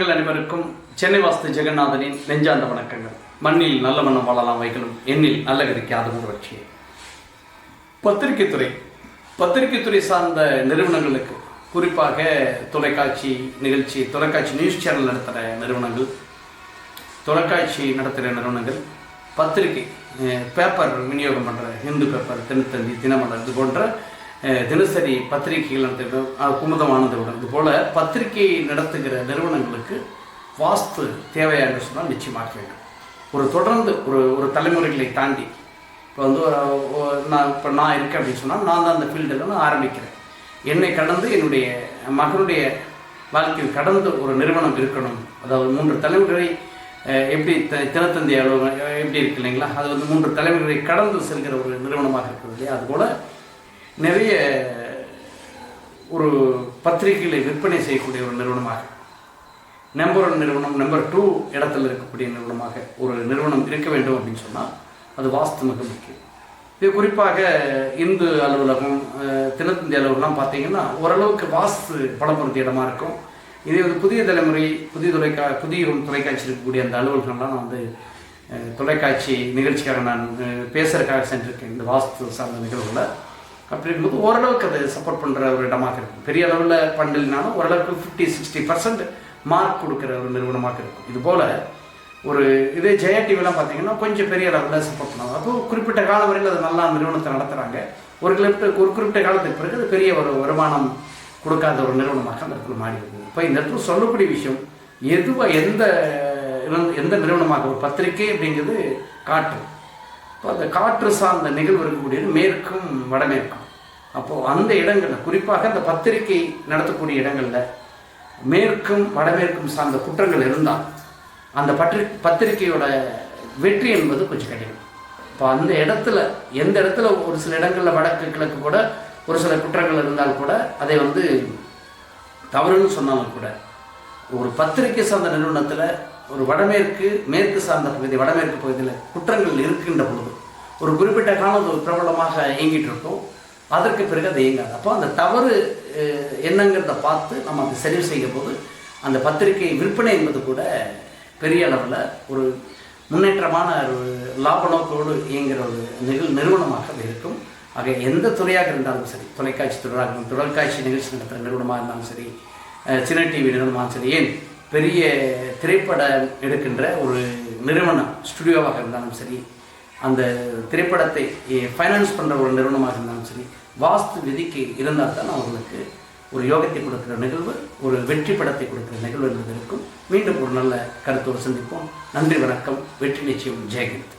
நண்பர்கள் அனைவருக்கும் சென்னை வாஸ்து ஜெகநாதனின் நெஞ்சாந்த வணக்கங்கள். மண்ணில் நல்ல மண்ணம் வாழலாம் வைக்கணும். எண்ணில் நல்ல கதிக்கு பத்திரிகை துறை பத்திரிகை துறை சார்ந்த நிறுவனங்களுக்கு குறிப்பாக தொலைக்காட்சி நிகழ்ச்சி தொலைக்காட்சி நியூஸ் சேனல் நடத்துகிற நிறுவனங்கள் தொலைக்காட்சி நடத்துகிற நிறுவனங்கள் பத்திரிகை பேப்பர் விநியோகம் பண்ணுற ஹிந்து பேப்பர் தினத்தந்தி தினமலர் இது போன்ற தினசரி பத்திரிகைகள் நடத்துகிற குமுதம் இது போல் பத்திரிகை நடத்துகிற நிறுவனங்களுக்கு வாஸ்து தேவையா என்று சொன்னால் நிச்சயமாக வேண்டும் ஒரு தொடர்ந்து ஒரு ஒரு தலைமுறைகளை தாண்டி இப்போ வந்து ஒரு- நான் இப்போ நான் இருக்கேன் அப்படின்னு சொன்னால் நான் தான் அந்த ஃபீல்டில் நான் ஆரம்பிக்கிறேன். என்னை கடந்து என்னுடைய மகனுடைய வாழ்க்கையில் கடந்து ஒரு நிறுவனம் இருக்கணும். அதாவது மூன்று தலைமுறை எப்படி த- தினத்தந்தி அலுவலகம் எப்படி இருக்கு இல்லைங்களா? அது வந்து மூன்று தலைமுறை கடந்து செல்கிற ஒரு நிறுவனமாக இருக்கிறது இல்லையா? அதுபோல் நிறைய ஒரு பத்திரிகைகளை விற்பனை செய்யக்கூடிய ஒரு நிறுவனமாக. நம்பர் ஒன் நிறுவனம் நம்பர் டூ இடத்துல இருக்கக்கூடிய நிறுவனமாக ஒரு நிறுவனம் இருக்க வேண்டும் அப்படின்னு சொன்னால் அது வாஸ்து மிக முக்கியம். இது குறிப்பாக இந்து அலுவலகம் தினத்தந்தி அலுவலகம்லாம் பார்த்தீங்கன்னா ஓரளவுக்கு வாஸ்து பலப்படுத்திய இடமா இருக்கும். இதே வந்து புதிய தலைமுறை புதிய தொலைக்கா புதிய தொலைக்காட்சி இருக்கக்கூடிய அந்த அலுவலகம்லாம் நான் வந்து தொலைக்காட்சி நிகழ்ச்சிக்காக நான் பேசுகிறக்காக சென்றிருக்கேன். இந்த வாஸ்து சார்ந்த நிகழ்வுகளை. அப்படிங்கும்போது ஓரளவுக்கு அதை சப்போர்ட் பண்ணுற ஒரு இடமாக இருக்கும். பெரிய அளவில் பண்ணலைனாலும் ஓரளவுக்கு ஃபிஃப்டி சிக்ஸ்டி பர்சன்ட் மார்க் கொடுக்குற ஒரு நிறுவனமாக இருக்கும். இது போல் ஒரு இதே ஜெயா டிவிலாம் பார்த்தீங்கன்னா கொஞ்சம் பெரிய அளவில் சப்போர்ட் பண்ணுவாங்க. அப்போ குறிப்பிட்ட காலம் வரையில் அது நல்லா நிறுவனத்தை நடத்துகிறாங்க ஒரு குறிப்பிட்ட ஒரு குறிப்பிட்ட காலத்துக்கு பிறகு அது பெரிய ஒரு வருமானம் கொடுக்காத ஒரு நிறுவனமாக அந்த இடத்துல மாறி இருக்குது இப்போ இந்த இடத்துல சொல்லக்கூடிய விஷயம் எதுவாக எந்த எந்த நிறுவனமாக ஒரு பத்திரிகை அப்படிங்கிறது காற்று இப்போ அந்த காற்று சார்ந்த நிகழ்வு இருக்கக்கூடியது மேற்கும் வடமேற்கும். அப்போது அந்த இடங்களில் குறிப்பாக அந்த பத்திரிகை நடத்தக்கூடிய இடங்களில் மேற்கும் வடமேற்கும் சார்ந்த குற்றங்கள் இருந்தால் அந்த பத்திரி பத்திரிகையோட வெற்றி என்பது கொஞ்சம் கடினம். இப்போ அந்த இடத்துல எந்த இடத்துல ஒரு சில இடங்களில் வடக்கு கிழக்கு கூட ஒரு சில குற்றங்கள் இருந்தால் கூட அதை வந்து தவறுன்னு சொன்னாலும் கூட ஒரு பத்திரிகை சார்ந்த நிறுவனத்தில் ஒரு வடமேற்கு மேற்கு சார்ந்த பகுதி வடமேற்கு பகுதியில் குற்றங்கள் இருக்கின்ற பொழுது ஒரு குறிப்பிட்ட காலம் ஒரு பிரபலமாக இயங்கிட்டு இருக்கோம். அதற்கு பிறகு அது இயங்காது. அப்போ அந்த தவறு என்னங்கிறத பார்த்து நம்ம அதை சரி செய்யும் போது அந்த பத்திரிகை விற்பனை என்பது கூட பெரிய அளவில் ஒரு முன்னேற்றமான ஒரு லாப நோக்கோடு இயங்குகிற ஒரு நிகழ் நிறுவனமாக இருக்கும். ஆக எந்த துறையாக இருந்தாலும் சரி தொலைக்காட்சி துறையாக இருந்தாலும் தொலைக்காட்சி நிகழ்ச்சி நடத்துகிற நிறுவனமாக இருந்தாலும் சரி சின்ன டிவி நிறுவனமாக சரி ஏன் பெரிய திரைப்படம் எடுக்கின்ற ஒரு நிறுவனம் ஸ்டுடியோவாக இருந்தாலும் சரி அந்த திரைப்படத்தை ஃபைனான்ஸ் பண்ணுற ஒரு நிறுவனமாக இருந்தாலும் சரி வாஸ்து விதிக்கு இருந்தால் தான் அவர்களுக்கு ஒரு யோகத்தை கொடுக்கிற நிகழ்வு ஒரு வெற்றி படத்தை கொடுக்கிற நிகழ்வு என்பது இருக்கும். மீண்டும் ஒரு நல்ல கருத்தோடு சந்திப்போம். நன்றி வணக்கம். வெற்றி நிச்சயம். ஜெயகந்த்